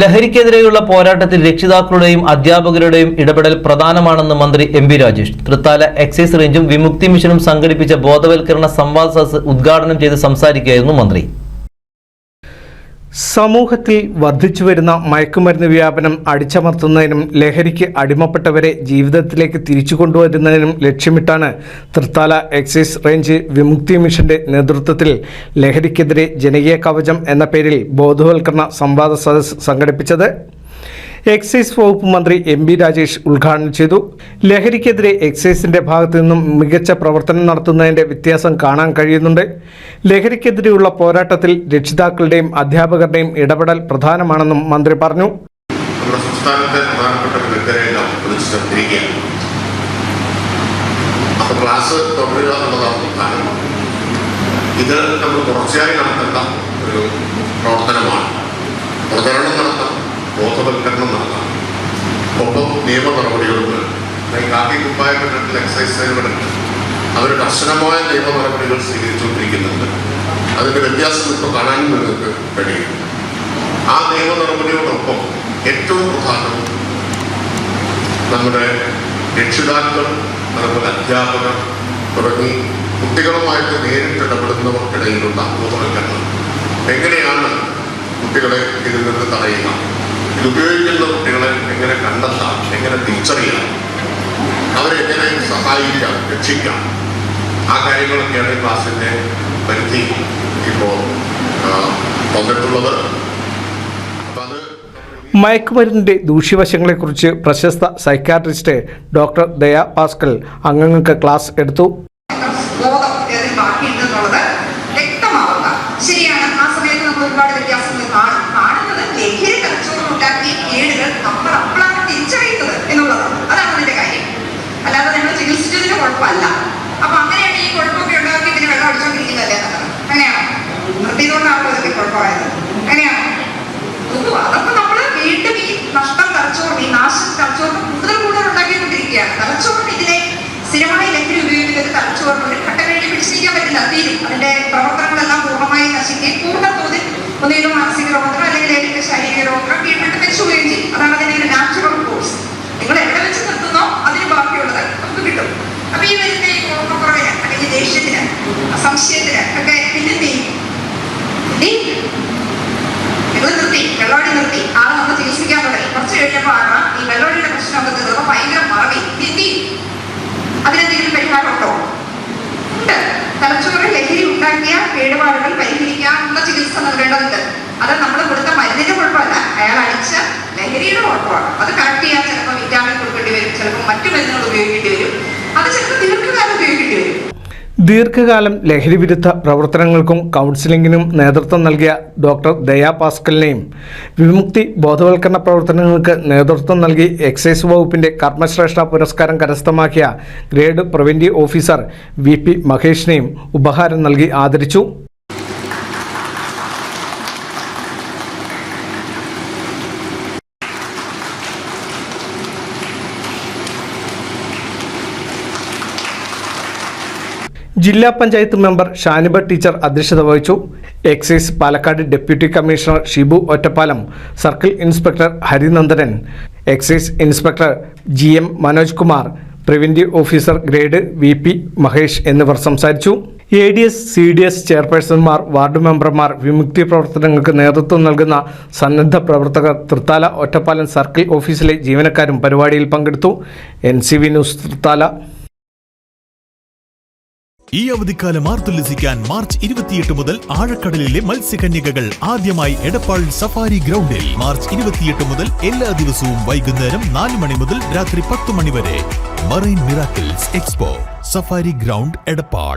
ലഹരിക്കെതിരെയുള്ള പോരാട്ടത്തിൽ രക്ഷിതാക്കളുടെയും അധ്യാപകരുടെയും ഇടപെടൽ പ്രധാനമാണെന്ന് മന്ത്രി M P Rajesh. Thrithala excise റേഞ്ചും Vimukthi മിഷനും സംഘടിപ്പിച്ച ബോധവൽക്കരണ സംവാദ സദസ് ഉദ്ഘാടനം ചെയ്ത് സംസാരിക്കുകയായിരുന്നു മന്ത്രി. സമൂഹത്തിൽ വർദ്ധിച്ചുവരുന്ന മയക്കുമരുന്ന് വ്യാപനം അടിച്ചമർത്തുന്നതിനും ലഹരിക്ക് അടിമപ്പെട്ടവരെ ജീവിതത്തിലേക്ക് തിരിച്ചു കൊണ്ടുവരുന്നതിനും ലക്ഷ്യമിട്ടാണ് തൃത്താല എക്സൈസ് റേഞ്ച് വിമുക്തി മിഷന്റെ നേതൃത്വത്തിൽ ലഹരിക്കെതിരെ ജനകീയ കവചം എന്ന പേരിൽ ബോധവൽക്കരണ സംവാദ സദസ് സംഘടിപ്പിച്ചത്. എക്സൈസ് വകുപ്പ് മന്ത്രി എം ബി രാജേഷ് ഉദ്ഘാടനം ചെയ്തു. ലഹരിക്കെതിരെ എക്സൈസിന്റെ ഭാഗത്തു നിന്നും മികച്ച പ്രവർത്തനം നടത്തുന്നതിന്റെ വ്യത്യാസം കാണാൻ കഴിയുന്നുണ്ട്. ലഹരിക്കെതിരെയുള്ള പോരാട്ടത്തിൽ രക്ഷിതാക്കളുടെയും അധ്യാപകരുടെയും ഇടപെടൽ പ്രധാനമാണെന്നും മന്ത്രി പറഞ്ഞു. നമ്മുടെ ക്ലാസ് തുടരുക ഇത് നമ്മൾ തുടർച്ചയായി നടത്തേണ്ട ഒരു പ്രവർത്തനമാണ്. പ്രചരണം നടത്താം ബോധവൽക്കരണം നിയമ നടപടികളുണ്ട് കാക്കി കുപ്പായ ഘട്ടത്തിൽ എക്സൈസ് സേവനമുണ്ട് അവർ കർശനമായ നിയമ നടപടികൾ സ്വീകരിച്ചുകൊണ്ടിരിക്കുന്നുണ്ട്. അതിന്റെ വ്യത്യാസം ഇപ്പോൾ കാണാനും നിങ്ങൾക്ക് കഴിയും. ആ നിയമ നടപടിയോടൊപ്പം ഏറ്റവും പ്രധാനം നമ്മുടെ രക്ഷിതാക്കൾ അതുപോലെ അധ്യാപകർ തുടങ്ങി കുട്ടികളുമായിട്ട് നേരിട്ട് ഇടപെടുന്നവർക്കിടയിലുള്ള ബോധവൽക്കരണം. എങ്ങനെയാണ് കുട്ടികളെ ഇതിൽ നിന്ന് തടയുക? ഇത് ഉപയോഗിക്കുന്ന കുട്ടികളെ എങ്ങനെ കണ്ടെത്താം? എങ്ങനെ തിരിച്ചറിയാം അവരെങ്ങനെ സഹായിക്കാം രക്ഷിക്കാം. ആ കാര്യങ്ങളൊക്കെയാണ് ഈ ക്ലാസ്സിന്റെ പരിധി ഇപ്പോൾ വന്നിട്ടുള്ളത്. മയക്കുമരുന്നിന്റെ ദൂഷ്യവശങ്ങളെക്കുറിച്ച് പ്രശസ്ത സൈക്കാട്രിസ്റ്റ് ഡോക്ടർ ദയാ പാസ്കൽ അംഗങ്ങൾക്ക് ക്ലാസ് എടുത്തു. ശരിയാണ് ആ സമയത്ത് നമ്മൾ ഒരുപാട് വ്യത്യാസങ്ങൾ കാണുന്നത് ലഹരി കച്ചവടം ഉണ്ടാക്കിയ കേടുകൾ നമ്മൾ അപ്പോഴാണ് എന്നുള്ളതാണ് അതാണ് അതിന്റെ കാര്യം. അല്ലാതെ നിങ്ങൾ ചികിത്സിച്ചതിന് കുഴപ്പമല്ല. അപ്പൊ അങ്ങനെയാണ് ഈ കുഴപ്പമൊക്കെ ഉണ്ടാക്കി ഇതിന് വെള്ളം അടിച്ചോണ്ടിരിക്കുന്നതല്ലേ അങ്ങനെയാണോ? നിർത്തിയതുകൊണ്ടാണല്ലോ കുഴപ്പമായത്. അങ്ങനെയാണോ? അതൊക്കെ നമ്മൾ വീണ്ടും ഈ നഷ്ടം തലച്ചോറിന് ഈ നാശം തലച്ചോറിന് കൂടുതൽ കൂടുതൽ ഉണ്ടാക്കിക്കൊണ്ടിരിക്കുകയാണ്. തലച്ചോറിന് ഇതിനെ സ്ഥിരമായി ലഹരി ഉപയോഗിക്കുന്നത് തലച്ചോറിന് ഘട്ടം കഴിഞ്ഞ് പിടിച്ചിരിക്കാൻ പറ്റില്ല. തീരും അതിന്റെ പ്രവർത്തനങ്ങളെല്ലാം പൂർണമായി നശിക്കുകയും പൂർണ തോതിൽ ഒന്നുകിലും മാനസിക രോഗത്തിനോ അല്ലെങ്കിൽ ഏതെങ്കിലും ശാരീരിക രോഗത്തിനോ പോവുകയും ചെയ്യും. അതാണ് അതിന്റെ ഒരു നാച്ചുറൽ നിങ്ങൾ എവിടെ വെച്ച് നിർത്തുന്നോ അതിന് ബാക്കിയുള്ളത് നമുക്ക് കിട്ടും. അപ്പൊ ഈ വരുന്ന ഈ ഓർമ്മക്കുറവിന് അല്ലെങ്കിൽ ദേഷ്യത്തിന് സംശയത്തിന് ഒക്കെ പിന്നെന്ത് ചെയ്യും ഇനി നിങ്ങൾ നിർത്തി വെള്ളോടി നിർത്തി. ആളെ നമ്മൾ ചികിത്സിക്കാൻ തുടങ്ങി. കുറച്ച് കഴിഞ്ഞപ്പോഴാണ് ഈ വെള്ളോടിയുടെ പ്രശ്നമൊക്കെ തീർന്നപ്പോൾ ഭയങ്കര മറവി. എന്തി അതിനെന്തെങ്കിലും പരിഹാരമുണ്ടോ? ഉണ്ട്. തലച്ചോറിൽ ലഹരി ഉണ്ടാക്കിയ കേടുപാടുകൾ പരിഹരിക്കാനുള്ള ചികിത്സ നൽകേണ്ടതുണ്ട്. അത് നമ്മൾ കൊടുത്ത മരുന്നിന്റെ കുഴപ്പമല്ല. അയാൾ അടിച്ച ലഹരിയുടെ കുഴപ്പമാണ് ദീർഘകാലം ലഹരിവിരുദ്ധ പ്രവർത്തനങ്ങൾക്കും കൗൺസിലിംഗിനും നേതൃത്വം നൽകിയ ഡോക്ടർ ദയാ പാസ്കലിനെയും വിമുക്തി ബോധവൽക്കരണ പ്രവർത്തനങ്ങൾക്ക് നേതൃത്വം നൽകി എക്സൈസ് വകുപ്പിന്റെ കർമ്മശ്രേഷ്ഠ പുരസ്കാരം കരസ്ഥമാക്കിയ grade preventive officer V P മഹേഷിനെയും ഉപഹാരം നൽകി ആദരിച്ചു. ജില്ലാ പഞ്ചായത്ത് മെമ്പർ ഷാനിബ ടീച്ചർ അധ്യക്ഷത വഹിച്ചു. Excise Palakkad deputy commissioner Shibu Ottapalam circle inspector Harinandanan excise inspector G M Manoj Kumar preventive officer grade V P Mahesh എന്നിവർ സംസാരിച്ചു. A D S C D S ചെയർപേഴ്സൺമാർ ward മെമ്പർമാർ വിമുക്തി പ്രവർത്തനങ്ങൾക്ക് നേതൃത്വം നൽകുന്ന സന്നദ്ധ പ്രവർത്തകർ തൃത്താല ഒറ്റപ്പാലം സർക്കിൾ ഓഫീസിലെ ജീവനക്കാരും പരിപാടിയിൽ പങ്കെടുത്തു. N C V news Thrithala. ഈ അവധിക്കാലം ആർത്തുല്ലസിക്കാൻ മാർച്ച് ഇരുപത്തിയെട്ട് മുതൽ ആഴക്കടലിലെ മത്സ്യകന്യകകൾ ആദ്യമായി എടപ്പാൾ സഫാരി ഗ്രൗണ്ടിൽ. മാർച്ച് ഇരുപത്തിയെട്ട് മുതൽ എല്ലാ ദിവസവും വൈകുന്നേരം നാല് മണി മുതൽ രാത്രി പത്ത് മണി വരെ. Marine miracles expo safari ground Edappal.